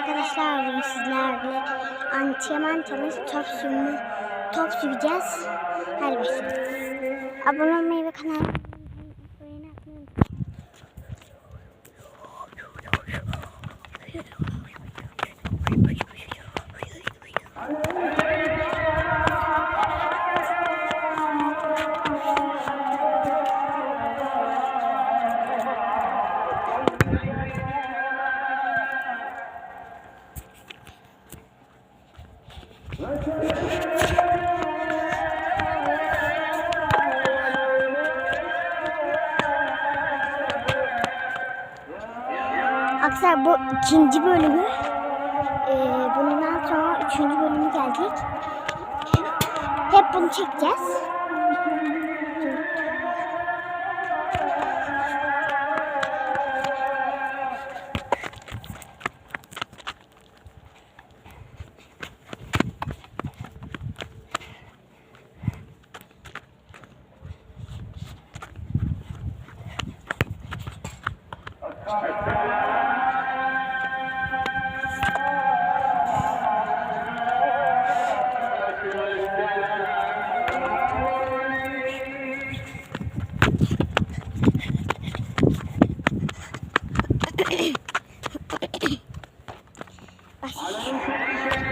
arkadaşlar bugün sizlerle antrenman çalış top sürme top süreceğiz. Hadi başlayalım. Abone olmayı ve kanalıma Arkadaşlar bu ikinci bölümü. Ee, bundan sonra üçüncü bölümü gelecek. Hep bunu çekeceğiz.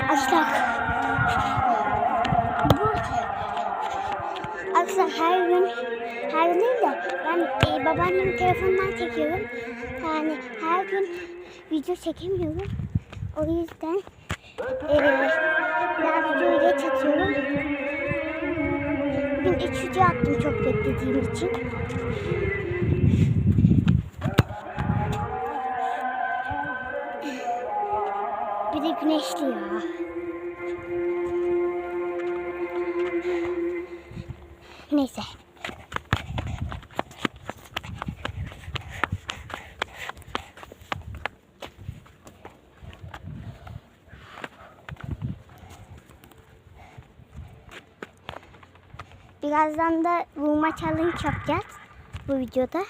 Arkadaşlar bu Arkadaşlar her gün her gün değil de ben e, babaannemin telefonundan çekiyorum. Yani her gün video çekemiyorum. O yüzden e, biraz videoyu geç atıyorum. Bugün üç video attım çok beklediğim için. Güneşli ya. Neyse. Birazdan da vurma challenge yapacağız bu videoda.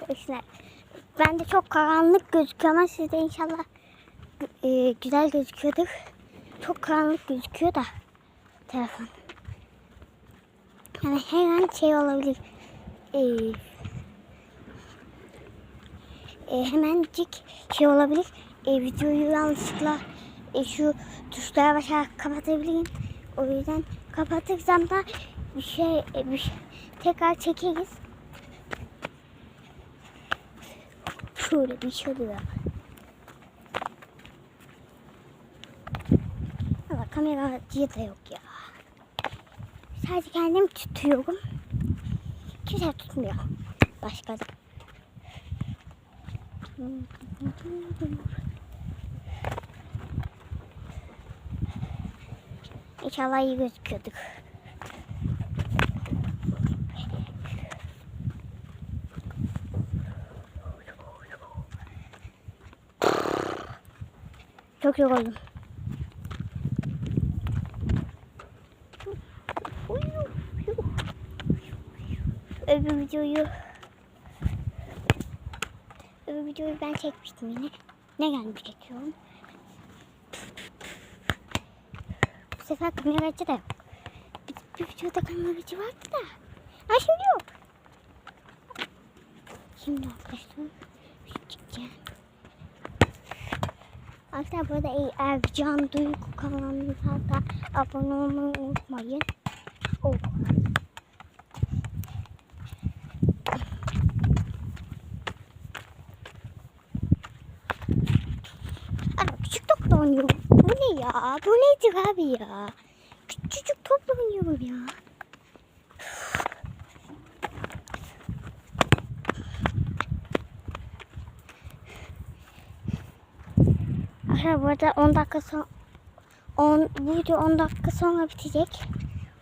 Arkadaşlar ben de çok karanlık gözüküyor ama sizde inşallah e, güzel gözüküyordur. Çok karanlık gözüküyor da telefon. Yani her an şey olabilir. E, e, hemencik şey olabilir. E, videoyu yanlışlıkla e, şu tuşlara basarak kapatabilirim. O yüzden kapatırsam da bir şey, e, bir şey tekrar çekeriz. Şöyle bir şey oluyor. Ama kamera da yok ya. Sadece kendim tutuyorum. Kimse tutmuyor. Başka da. İnşallah iyi gözüküyorduk. Çok yoruldum. Öbür videoyu Öbür videoyu ben çekmiştim yine. Ne gelmiş çekiyorum. Bu sefer kameracı da yok. Bir, bir videoda kameracı vardı da. Ha şimdi yok. Şimdi arkadaşlar şu çıkacağım. Arkadaşlar bu arada Ercan Duygu kanalımıza da abone olmayı unutmayın. Oh. Ana küçük topla oynuyorum. Bu ne ya? Bu nedir abi ya? Küçücük topla oynuyorum ya. Arkadaşlar bu arada 10 dakika sonra 10 bu video 10 dakika sonra bitecek.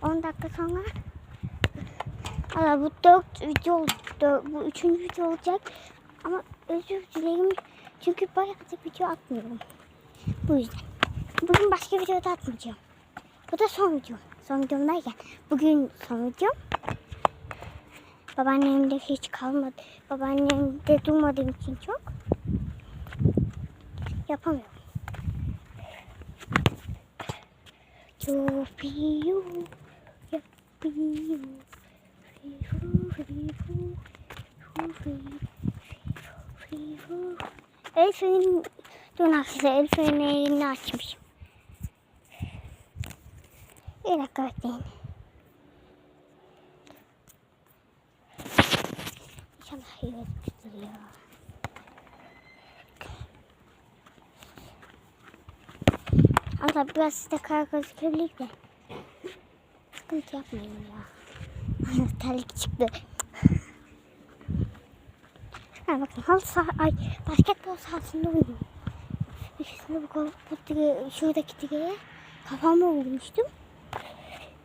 10 dakika sonra Aa, bu 4 video. Bu 3. video olacak. Ama özür dilerim. Çünkü bayağıdır video atmıyorum. Bu yüzden. Bugün başka videoda atmayacağım. Bu da son videom. Son videom derken bugün son videom. Babaannemde hiç kalmadı. Babaannemde durmadığım için çok yapamıyorum. Joffio, Joffio, Even doen achter even een nachtje. En dat kan ik niet. Ik ga naar hier. Allah biraz size kara gözükebilir de. Sıkıntı yapmayın ya. Terlik çıktı. Ha bakın halı saha, ay basketbol sahasında oynuyorum. İkisinde bu kol, bu şuradaki digeye kafamı vurmuştum.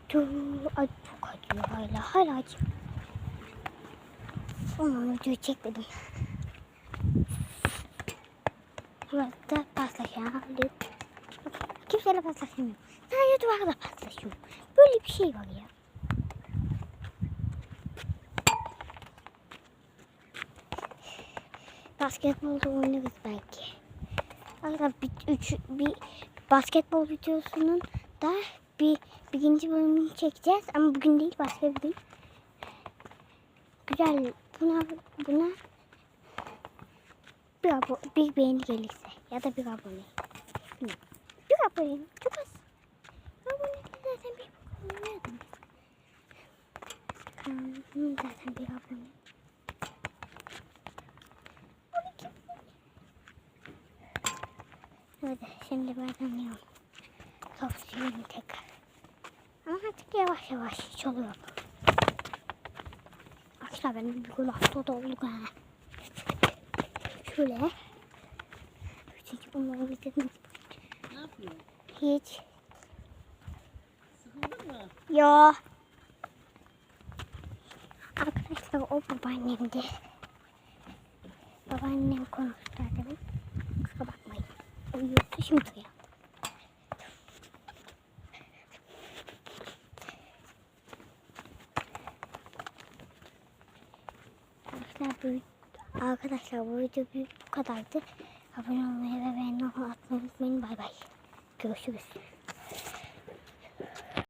Dur, ay çok acıyor hala, hala acıyor. Ama videoyu çekmedim. Burada paslaşalım. Kimseyle paslaşamıyorum. Sadece duvarla paslaşıyorum. Böyle bir şey var ya. Basketbolda oynarız belki. Arada bir, üç, bir basketbol videosunun da bir birinci bölümünü çekeceğiz. Ama bugün değil başka bir gün. Güzel. Buna, buna bir, abo, bir beğeni gelirse ya da bir abone. Bilmiyorum. Abone. Çok az. Abone zaten bir abone. Kanalım zaten bir abone. Evet, şimdi ben anlıyorum. Kapsayayım tekrar. Ama artık yavaş yavaş çalıyor. Arkadaşlar benim bir gol attı da oldu. Şöyle. Çünkü bunları bitirdiniz. Hiç. Sıkıldın mı? Yo. Arkadaşlar o babaannemdi. Babaannem konuştu dedim. Kusura bakmayın. Uyuyordu şimdi uyandı. Arkadaşlar bu, arkadaşlar bu video bu kadardı. Abone olmayı ve beğeni atmayı unutmayın. Bay bay. Görüşürüz.